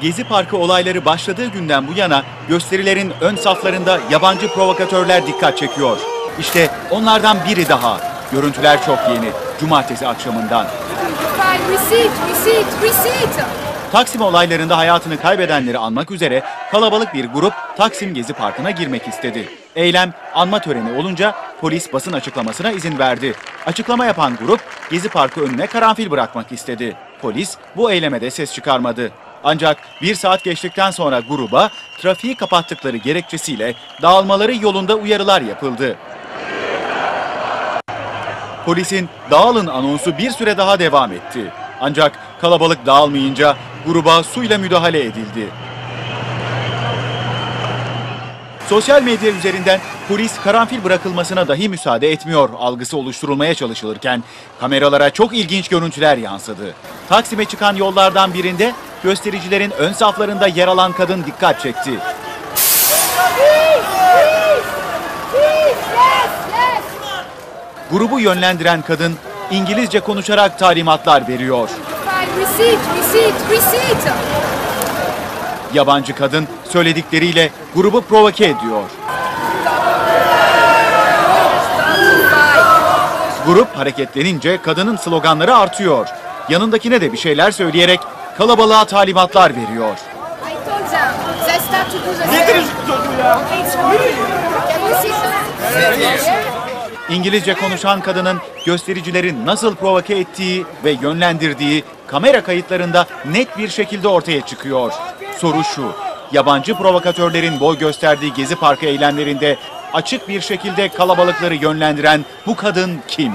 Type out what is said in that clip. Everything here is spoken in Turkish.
Gezi Parkı olayları başladığı günden bu yana gösterilerin ön saflarında yabancı provokatörler dikkat çekiyor. İşte onlardan biri daha. Görüntüler çok yeni. Cumartesi akşamından. Taksim olaylarında hayatını kaybedenleri anmak üzere kalabalık bir grup Taksim Gezi Parkı'na girmek istedi. Eylem anma töreni olunca polis basın açıklamasına izin verdi. Açıklama yapan grup Gezi Parkı önüne karanfil bırakmak istedi. Polis bu eylemede ses çıkarmadı. Ancak bir saat geçtikten sonra gruba trafiği kapattıkları gerekçesiyle dağılmaları yolunda uyarılar yapıldı. Polisin dağılın anonsu bir süre daha devam etti. Ancak kalabalık dağılmayınca gruba suyla müdahale edildi. Sosyal medya üzerinden polis karanfil bırakılmasına dahi müsaade etmiyor algısı oluşturulmaya çalışılırken kameralara çok ilginç görüntüler yansıdı. Taksim'e çıkan yollardan birinde göstericilerin ön saflarında yer alan kadın dikkat çekti. Grubu yönlendiren kadın İngilizce konuşarak talimatlar veriyor. Yabancı kadın söyledikleriyle grubu provoke ediyor. Grup hareketlenince kadının sloganları artıyor. Yanındakine de bir şeyler söyleyerek kalabalığa talimatlar veriyor. İngilizce konuşan kadının göstericilerin nasıl provoke ettiği ve yönlendirdiği kamera kayıtlarında net bir şekilde ortaya çıkıyor. Soru şu, yabancı provokatörlerin boy gösterdiği Gezi Parkı eylemlerinde açık bir şekilde kalabalıkları yönlendiren bu kadın kim?